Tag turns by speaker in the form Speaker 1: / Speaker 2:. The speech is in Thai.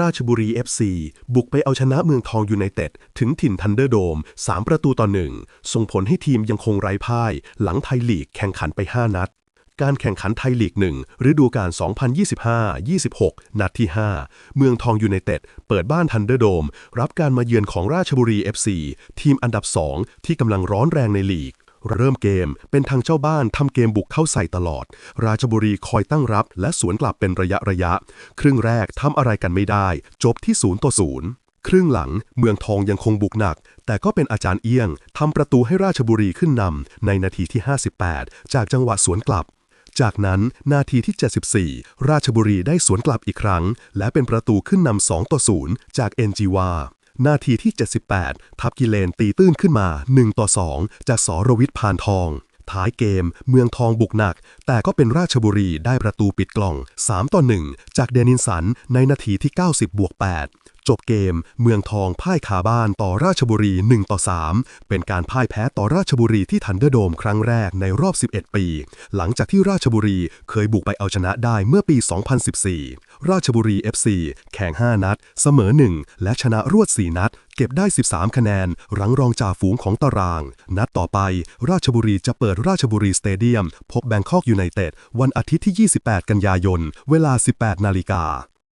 Speaker 1: ราชบุรี FC บุกไปเอาชนะเมืองทองยูไนเต็ด ถึงถิ่นทันเดอร์โดม 3 ประตูต่อหนึ่งส่งผลให้ทีมยังคงไร้พ่าย หลังไทยลีกแข่งขันไป 5 นัด การแข่งขันไทยลีก1ฤดูกาล 2025-26 นัดที่ 5 เมืองทองยูไนเต็ด เปิดบ้านทันเดอร์โดม รับการมาเยือนของราชบุรี FC ทีมอันดับ 2 ที่กำลังร้อนแรงในลีก เริ่มเกมเป็นทางเจ้าบ้านทำเกมบุกเข้าใส่ตลอด ราชบุรีคอยตั้งรับ และสวนกลับเป็นระยะระยะ ครึ่งแรกทำอะไรกันไม่ได้ จบที่0ต่อ0ครึ่งหลังเมืองทองยังคงบุกหนัก แต่ก็เป็นอาจารย์เอี้ยงทำประตูให้ราชบุรีขึ้นนำในนาทีที่ 58 จากจังหวะสวนกลับ จากนั้นนาทีที่ 74 ราชบุรีได้สวนกลับอีกครั้ง และเป็นประตูขึ้นนำ2ต่อ0จากเอ็นจีวา นาทีที่ 78 ทับกิเลนตีตื้นขึ้นมา 1 ต่อ 2 จากสรวิทย์พานทอง ท้ายเกม เมืองทองบุกหนัก แต่ก็เป็นราชบุรีได้ประตูปิดกล่อง 3 ต่อ 1 จากเดนินสันในนาทีที่ 90บวก8 จบเกม เมืองทองพ่ายคาบ้านต่อราชบุรี 1 ต่อ 3 เป็นการพ่ายแพ้ต่อราชบุรีที่ทันเดอร์โดมครั้งแรกในรอบ 11 ปี หลังจากที่ราชบุรีเคยบุกไปเอาชนะได้เมื่อปี 2014 ราชบุรี FC แข่ง 5 นัด เสมอ 1 และชนะรวด 4 นัด เก็บได้ 13 คะแนน รังรองจ่าฝูงของตาราง นัดต่อไป ราชบุรีจะเปิดราชบุรีสเตเดียม พบแบงคอกยูไนเต็ดวันอาทิตย์ที่ 28 กันยายน เวลา 18 นาฬิกา